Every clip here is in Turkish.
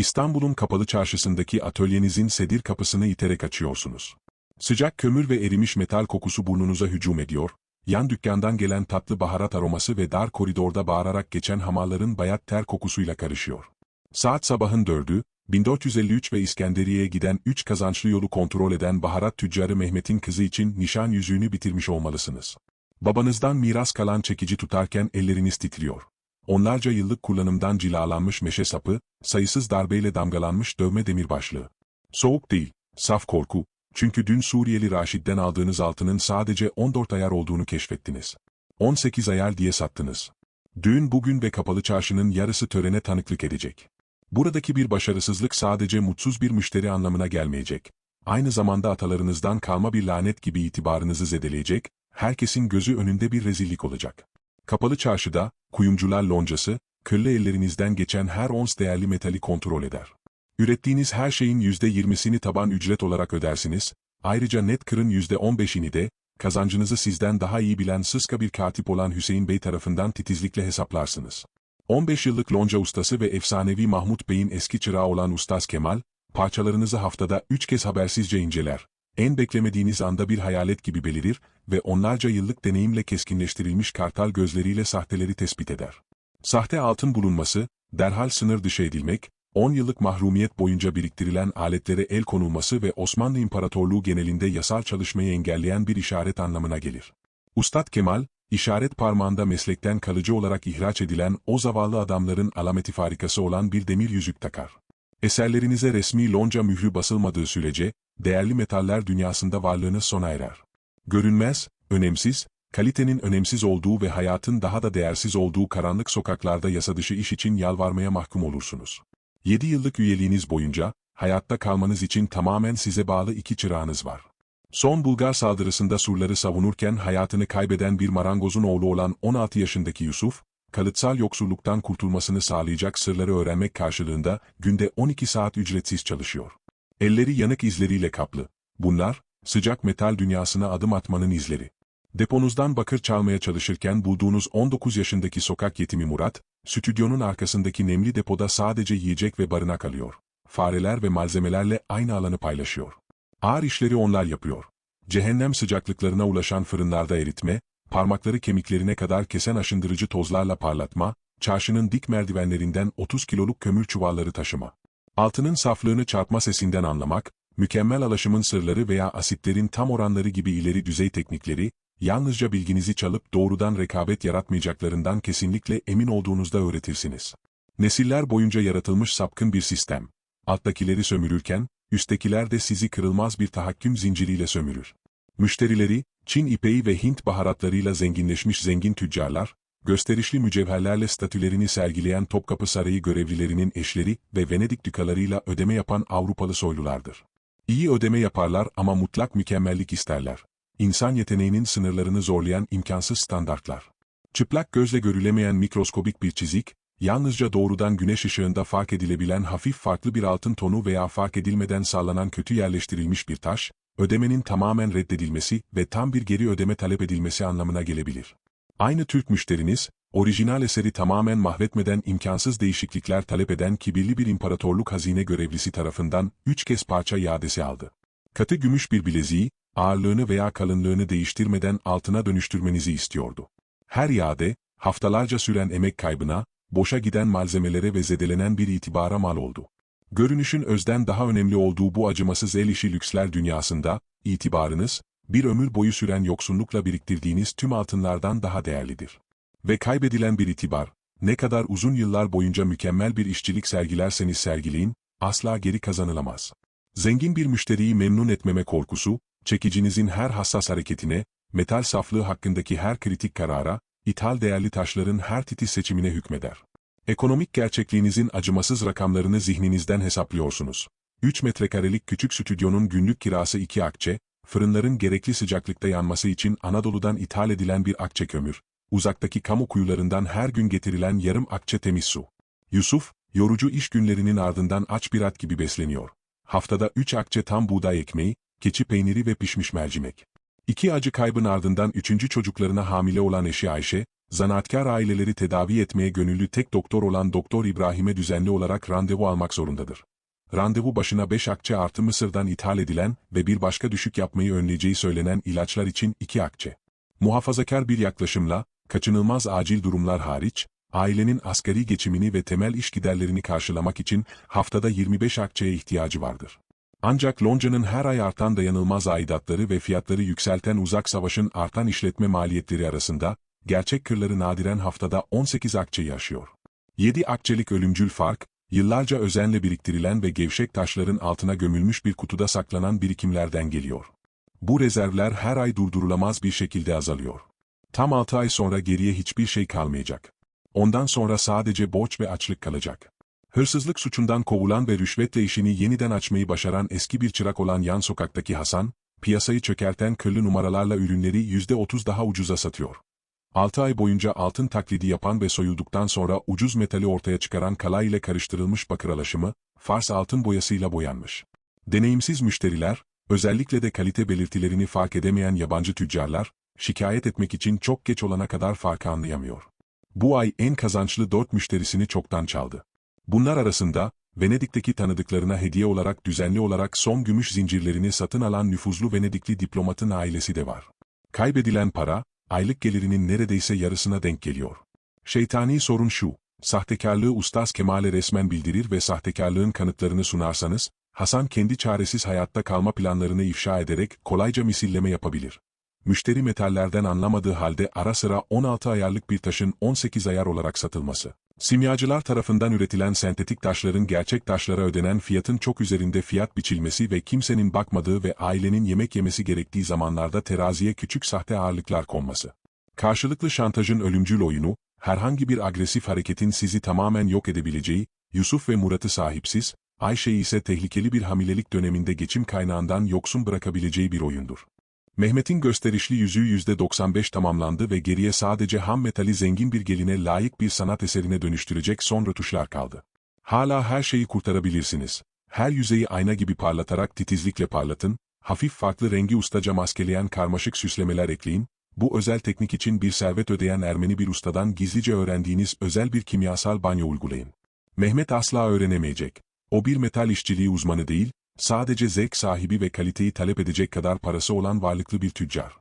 İstanbul'un kapalı çarşısındaki atölyenizin sedir kapısını iterek açıyorsunuz. Sıcak kömür ve erimiş metal kokusu burnunuza hücum ediyor, yan dükkandan gelen tatlı baharat aroması ve dar koridorda bağırarak geçen hamalların bayat ter kokusuyla karışıyor. Saat sabahın dördü, 1453 ve İskenderiye'ye giden üç kazançlı yolu kontrol eden baharat tüccarı Mehmet'in kızı için nişan yüzüğünü bitirmiş olmalısınız. Babanızdan miras kalan çekici tutarken elleriniz titriyor. Onlarca yıllık kullanımdan cilalanmış meşe sapı, sayısız darbeyle damgalanmış dövme demir başlığı. Soğuk değil, saf korku, çünkü dün Suriyeli Raşid'den aldığınız altının sadece 14 ayar olduğunu keşfettiniz. 18 ayar diye sattınız. Düğün bugün ve kapalı çarşının yarısı törene tanıklık edecek. Buradaki bir başarısızlık sadece mutsuz bir müşteri anlamına gelmeyecek. Aynı zamanda atalarınızdan kalma bir lanet gibi itibarınızı zedeleyecek, herkesin gözü önünde bir rezillik olacak. Kapalı çarşıda, kuyumcular loncası, kölle ellerinizden geçen her ons değerli metali kontrol eder. Ürettiğiniz her şeyin %20'sini taban ücret olarak ödersiniz, ayrıca net kırın %15'ini de, kazancınızı sizden daha iyi bilen sıska bir katip olan Hüseyin Bey tarafından titizlikle hesaplarsınız. 15 yıllık lonca ustası ve efsanevi Mahmut Bey'in eski çırağı olan Ustaz Kemal, parçalarınızı haftada 3 kez habersizce inceler. En beklemediğiniz anda bir hayalet gibi belirir ve onlarca yıllık deneyimle keskinleştirilmiş kartal gözleriyle sahteleri tespit eder. Sahte altın bulunması, derhal sınır dışı edilmek, 10 yıllık mahrumiyet boyunca biriktirilen aletlere el konulması ve Osmanlı İmparatorluğu genelinde yasal çalışmayı engelleyen bir işaret anlamına gelir. Ustad Kemal, işaret parmağında meslekten kalıcı olarak ihraç edilen o zavallı adamların alameti farikası olan bir demir yüzük takar. Eserlerinize resmi lonca mührü basılmadığı sürece, değerli metaller dünyasında varlığınız sona erer. Görünmez, önemsiz, kalitenin önemsiz olduğu ve hayatın daha da değersiz olduğu karanlık sokaklarda yasadışı iş için yalvarmaya mahkum olursunuz. 7 yıllık üyeliğiniz boyunca, hayatta kalmanız için tamamen size bağlı iki çırağınız var. Son Bulgar saldırısında surları savunurken hayatını kaybeden bir marangozun oğlu olan 16 yaşındaki Yusuf, kalıtsal yoksulluktan kurtulmasını sağlayacak sırları öğrenmek karşılığında günde 12 saat ücretsiz çalışıyor. Elleri yanık izleriyle kaplı. Bunlar, sıcak metal dünyasına adım atmanın izleri. Deponuzdan bakır çalmaya çalışırken bulduğunuz 19 yaşındaki sokak yetimi Murat, stüdyonun arkasındaki nemli depoda sadece yiyecek ve barınak alıyor. Fareler ve malzemelerle aynı alanı paylaşıyor. Ağır işleri onlar yapıyor. Cehennem sıcaklıklarına ulaşan fırınlarda eritme, parmakları kemiklerine kadar kesen aşındırıcı tozlarla parlatma, çarşının dik merdivenlerinden 30 kiloluk kömür çuvalları taşıma. Altının saflığını çarpma sesinden anlamak, mükemmel alaşımın sırları veya asitlerin tam oranları gibi ileri düzey teknikleri, yalnızca bilginizi çalıp doğrudan rekabet yaratmayacaklarından kesinlikle emin olduğunuzda öğretirsiniz. Nesiller boyunca yaratılmış sapkın bir sistem. Alttakileri sömürürken, üsttekiler de sizi kırılmaz bir tahakküm zinciriyle sömürür. Müşterileri, Çin ipeği ve Hint baharatlarıyla zenginleşmiş zengin tüccarlar, gösterişli mücevherlerle statülerini sergileyen Topkapı Sarayı görevlilerinin eşleri ve Venedik dükalarıyla ödeme yapan Avrupalı soylulardır. İyi ödeme yaparlar ama mutlak mükemmellik isterler. İnsan yeteneğinin sınırlarını zorlayan imkansız standartlar. Çıplak gözle görülemeyen mikroskobik bir çizik, yalnızca doğrudan güneş ışığında fark edilebilen hafif farklı bir altın tonu veya fark edilmeden sağlanan kötü yerleştirilmiş bir taş, ödemenin tamamen reddedilmesi ve tam bir geri ödeme talep edilmesi anlamına gelebilir. Aynı Türk müşteriniz, orijinal eseri tamamen mahvetmeden imkansız değişiklikler talep eden kibirli bir imparatorluk hazine görevlisi tarafından üç kez parça iadesi aldı. Katı gümüş bir bileziği, ağırlığını veya kalınlığını değiştirmeden altına dönüştürmenizi istiyordu. Her iade, haftalarca süren emek kaybına, boşa giden malzemelere ve zedelenen bir itibara mal oldu. Görünüşün özden daha önemli olduğu bu acımasız el işi lüksler dünyasında, itibarınız, bir ömür boyu süren yoksunlukla biriktirdiğiniz tüm altınlardan daha değerlidir. Ve kaybedilen bir itibar, ne kadar uzun yıllar boyunca mükemmel bir işçilik sergilerseniz sergileyin, asla geri kazanılamaz. Zengin bir müşteriyi memnun etmeme korkusu, çekicinizin her hassas hareketine, metal saflığı hakkındaki her kritik karara, ithal değerli taşların her titiz seçimine hükmeder. Ekonomik gerçekliğinizin acımasız rakamlarını zihninizden hesaplıyorsunuz. 3 metrekarelik küçük stüdyonun günlük kirası 2 akçe, fırınların gerekli sıcaklıkta yanması için Anadolu'dan ithal edilen bir akçe kömür, uzaktaki kamu kuyularından her gün getirilen yarım akçe temiz su. Yusuf, yorucu iş günlerinin ardından aç bir at gibi besleniyor. Haftada 3 akçe tam buğday ekmeği, keçi peyniri ve pişmiş mercimek. İki acı kaybın ardından üçüncü çocuklarına hamile olan eşi Ayşe, zanaatkar aileleri tedavi etmeye gönüllü tek doktor olan Doktor İbrahim'e düzenli olarak randevu almak zorundadır. Randevu başına 5 akçe artı Mısır'dan ithal edilen ve bir başka düşük yapmayı önleyeceği söylenen ilaçlar için 2 akçe. Muhafazakar bir yaklaşımla, kaçınılmaz acil durumlar hariç, ailenin asgari geçimini ve temel iş giderlerini karşılamak için haftada 25 akçeye ihtiyacı vardır. Ancak Lonca'nın her ay artan dayanılmaz aidatları ve fiyatları yükselten uzak savaşın artan işletme maliyetleri arasında, gerçek kırları nadiren haftada 18 akçe yaşıyor. 7 akçelik ölümcül fark, yıllarca özenle biriktirilen ve gevşek taşların altına gömülmüş bir kutuda saklanan birikimlerden geliyor. Bu rezervler her ay durdurulamaz bir şekilde azalıyor. Tam 6 ay sonra geriye hiçbir şey kalmayacak. Ondan sonra sadece borç ve açlık kalacak. Hırsızlık suçundan kovulan ve rüşvetle işini yeniden açmayı başaran eski bir çırak olan yan sokaktaki Hasan, piyasayı çökerten kırlı numaralarla ürünleri %30 daha ucuza satıyor. 6 ay boyunca altın taklidi yapan ve soyulduktan sonra ucuz metali ortaya çıkaran kalay ile karıştırılmış bakır alaşımı, Fars altın boyasıyla boyanmış. Deneyimsiz müşteriler, özellikle de kalite belirtilerini fark edemeyen yabancı tüccarlar, şikayet etmek için çok geç olana kadar farkı anlayamıyor. Bu ay en kazançlı dört müşterisini çoktan çaldı. Bunlar arasında, Venedik'teki tanıdıklarına hediye olarak düzenli olarak son gümüş zincirlerini satın alan nüfuzlu Venedikli diplomatın ailesi de var. Kaybedilen para, aylık gelirinin neredeyse yarısına denk geliyor. Şeytani sorun şu, sahtekarlığı Ustaz Kemal'e resmen bildirir ve sahtekarlığın kanıtlarını sunarsanız, Hasan kendi çaresiz hayatta kalma planlarını ifşa ederek kolayca misilleme yapabilir. Müşteri metallerden anlamadığı halde ara sıra 16 ayarlık bir taşın 18 ayar olarak satılması. Simyacılar tarafından üretilen sentetik taşların gerçek taşlara ödenen fiyatın çok üzerinde fiyat biçilmesi ve kimsenin bakmadığı ve ailenin yemek yemesi gerektiği zamanlarda teraziye küçük sahte ağırlıklar konması. Karşılıklı şantajın ölümcül oyunu, herhangi bir agresif hareketin sizi tamamen yok edebileceği, Yusuf ve Murat'ı sahipsiz, Ayşe'yi ise tehlikeli bir hamilelik döneminde geçim kaynağından yoksun bırakabileceği bir oyundur. Mehmet'in gösterişli yüzüğü %95 tamamlandı ve geriye sadece ham metali zengin bir geline layık bir sanat eserine dönüştürecek son rötuşlar kaldı. Hala her şeyi kurtarabilirsiniz. Her yüzeyi ayna gibi parlatarak titizlikle parlatın, hafif farklı rengi ustaca maskeleyen karmaşık süslemeler ekleyin, bu özel teknik için bir servet ödeyen Ermeni bir ustadan gizlice öğrendiğiniz özel bir kimyasal banyo uygulayın. Mehmet asla öğrenemeyecek. O bir metal işçiliği uzmanı değil, sadece zevk sahibi ve kaliteyi talep edecek kadar parası olan varlıklı bir tüccar.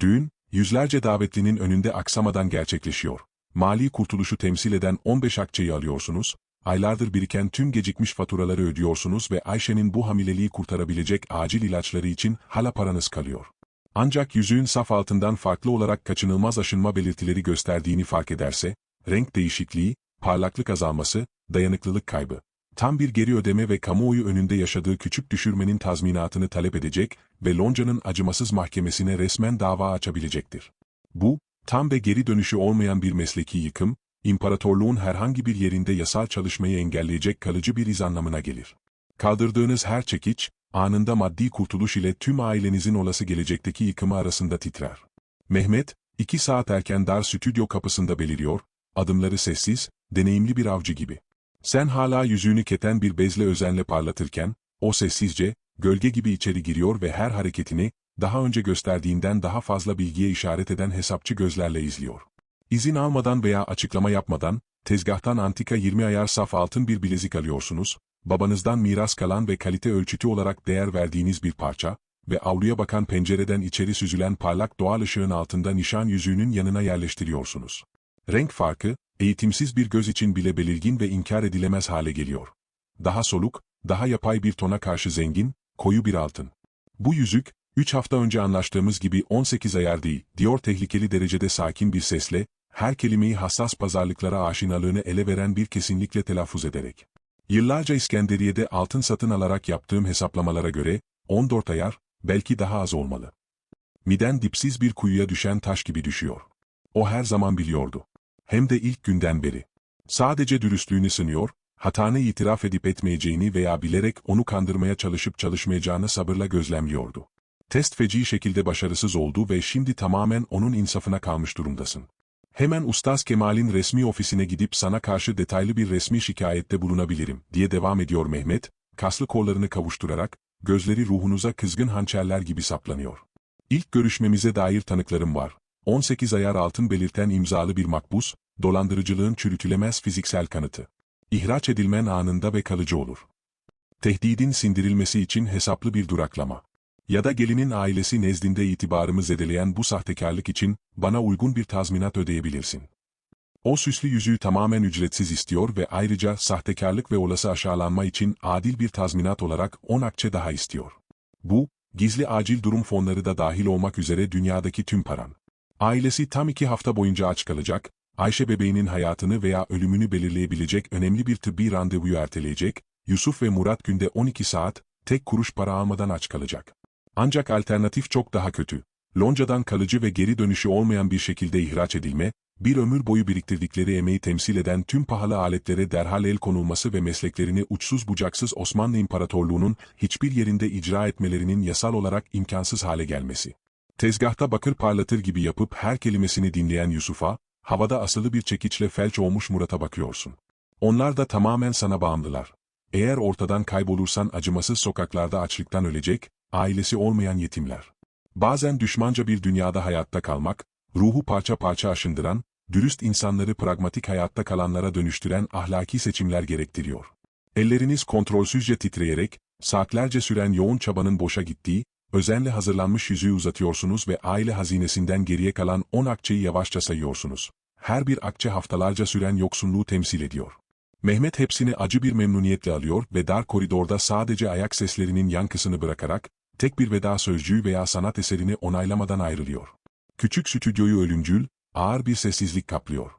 Düğün, yüzlerce davetlinin önünde aksamadan gerçekleşiyor. Mali kurtuluşu temsil eden 15 akçeyi alıyorsunuz, aylardır biriken tüm gecikmiş faturaları ödüyorsunuz ve Ayşe'nin bu hamileliği kurtarabilecek acil ilaçları için hala paranız kalıyor. Ancak yüzüğün saf altından farklı olarak kaçınılmaz aşınma belirtileri gösterdiğini fark ederse, renk değişikliği, parlaklık azalması, dayanıklılık kaybı, tam bir geri ödeme ve kamuoyu önünde yaşadığı küçük düşürmenin tazminatını talep edecek ve Lonca'nın acımasız mahkemesine resmen dava açabilecektir. Bu, tam ve geri dönüşü olmayan bir mesleki yıkım, imparatorluğun herhangi bir yerinde yasal çalışmayı engelleyecek kalıcı bir iz anlamına gelir. Kaldırdığınız her çekiç, anında maddi kurtuluş ile tüm ailenizin olası gelecekteki yıkımı arasında titrer. Mehmet, iki saat erken dar stüdyo kapısında beliriyor, adımları sessiz, deneyimli bir avcı gibi. Sen hala yüzüğünü keten bir bezle özenle parlatırken, o sessizce, gölge gibi içeri giriyor ve her hareketini, daha önce gösterdiğinden daha fazla bilgiye işaret eden hesapçı gözlerle izliyor. İzin almadan veya açıklama yapmadan, tezgahtan antika 20 ayar saf altın bir bilezik alıyorsunuz, babanızdan miras kalan ve kalite ölçütü olarak değer verdiğiniz bir parça ve avluya bakan pencereden içeri süzülen parlak doğal ışığın altında nişan yüzüğünün yanına yerleştiriyorsunuz. Renk farkı, eğitimsiz bir göz için bile belirgin ve inkar edilemez hale geliyor. Daha soluk, daha yapay bir tona karşı zengin, koyu bir altın. Bu yüzük, 3 hafta önce anlaştığımız gibi 18 ayar değil, diyor tehlikeli derecede sakin bir sesle, her kelimeyi hassas pazarlıklara aşinalığını ele veren bir kesinlikle telaffuz ederek. Yıllarca İskenderiye'de altın satın alarak yaptığım hesaplamalara göre, 14 ayar, belki daha az olmalı. Miden dipsiz bir kuyuya düşen taş gibi düşüyor. O her zaman biliyordu. Hem de ilk günden beri. Sadece dürüstlüğünü sınıyor, hatanı itiraf edip etmeyeceğini veya bilerek onu kandırmaya çalışıp çalışmayacağını sabırla gözlemliyordu. Test feci şekilde başarısız oldu ve şimdi tamamen onun insafına kalmış durumdasın. Hemen Ustaz Kemal'in resmi ofisine gidip sana karşı detaylı bir resmi şikayette bulunabilirim, diye devam ediyor Mehmet, kaslı kollarını kavuşturarak, gözleri ruhunuza kızgın hançerler gibi saplanıyor. İlk görüşmemize dair tanıklarım var, 18 ayar altın belirten imzalı bir makbuz, dolandırıcılığın çürütülemez fiziksel kanıtı. İhraç edilmen anında ve kalıcı olur. Tehdidin sindirilmesi için hesaplı bir duraklama. Ya da gelinin ailesi nezdinde itibarımı zedeleyen bu sahtekarlık için bana uygun bir tazminat ödeyebilirsin. O süslü yüzüğü tamamen ücretsiz istiyor ve ayrıca sahtekarlık ve olası aşağılanma için adil bir tazminat olarak 10 akçe daha istiyor. Bu, gizli acil durum fonları da dahil olmak üzere dünyadaki tüm paran. Ailesi tam iki hafta boyunca aç kalacak, Ayşe bebeğinin hayatını veya ölümünü belirleyebilecek önemli bir tıbbi randevuyu erteleyecek, Yusuf ve Murat günde 12 saat, tek kuruş para almadan aç kalacak. Ancak alternatif çok daha kötü. Lonca'dan kalıcı ve geri dönüşü olmayan bir şekilde ihraç edilme, bir ömür boyu biriktirdikleri emeği temsil eden tüm pahalı aletlere derhal el konulması ve mesleklerini uçsuz bucaksız Osmanlı İmparatorluğu'nun hiçbir yerinde icra etmelerinin yasal olarak imkansız hale gelmesi. Tezgahta bakır parlatır gibi yapıp her kelimesini dinleyen Yusuf'a, havada asılı bir çekiçle felç olmuş Murat'a bakıyorsun. Onlar da tamamen sana bağımlılar. Eğer ortadan kaybolursan acımasız sokaklarda açlıktan ölecek, ailesi olmayan yetimler. Bazen düşmanca bir dünyada hayatta kalmak, ruhu parça parça aşındıran, dürüst insanları pragmatik hayatta kalanlara dönüştüren ahlaki seçimler gerektiriyor. Elleriniz kontrolsüzce titreyerek, saatlerce süren yoğun çabanın boşa gittiği, özenle hazırlanmış yüzüğü uzatıyorsunuz ve aile hazinesinden geriye kalan 10 akçeyi yavaşça sayıyorsunuz. Her bir akçe haftalarca süren yoksunluğu temsil ediyor. Mehmet hepsini acı bir memnuniyetle alıyor ve dar koridorda sadece ayak seslerinin yankısını bırakarak, tek bir veda sözcüğü veya sanat eserini onaylamadan ayrılıyor. Küçük stüdyoyu ölümcül, ağır bir sessizlik kaplıyor.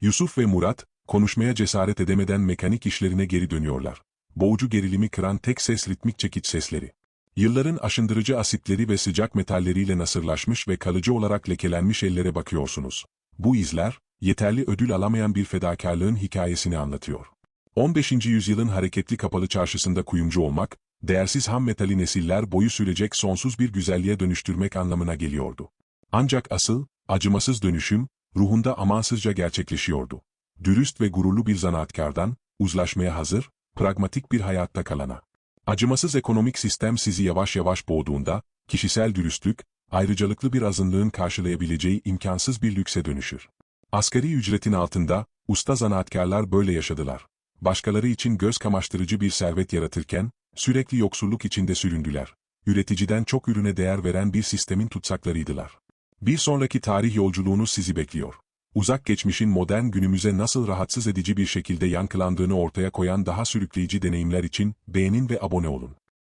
Yusuf ve Murat, konuşmaya cesaret edemeden mekanik işlerine geri dönüyorlar. Boğucu gerilimi kıran tek ses ritmik çekiç sesleri. Yılların aşındırıcı asitleri ve sıcak metalleriyle nasırlaşmış ve kalıcı olarak lekelenmiş ellere bakıyorsunuz. Bu izler, yeterli ödül alamayan bir fedakarlığın hikayesini anlatıyor. 15. yüzyılın hareketli kapalı çarşısında kuyumcu olmak, değersiz ham metali nesiller boyu sürecek sonsuz bir güzelliğe dönüştürmek anlamına geliyordu. Ancak asıl, acımasız dönüşüm, ruhunda amansızca gerçekleşiyordu. Dürüst ve gururlu bir zanaatkardan, uzlaşmaya hazır, pragmatik bir hayatta kalana. Acımasız ekonomik sistem sizi yavaş yavaş boğduğunda, kişisel dürüstlük, ayrıcalıklı bir azınlığın karşılayabileceği imkansız bir lükse dönüşür. Asgari ücretin altında, usta zanaatkarlar böyle yaşadılar. Başkaları için göz kamaştırıcı bir servet yaratırken, sürekli yoksulluk içinde süründüler. Üreticiden çok ürüne değer veren bir sistemin tutsaklarıydılar. Bir sonraki tarih yolculuğunuz sizi bekliyor. Uzak geçmişin modern günümüze nasıl rahatsız edici bir şekilde yankılandığını ortaya koyan daha sürükleyici deneyimler için beğenin ve abone olun.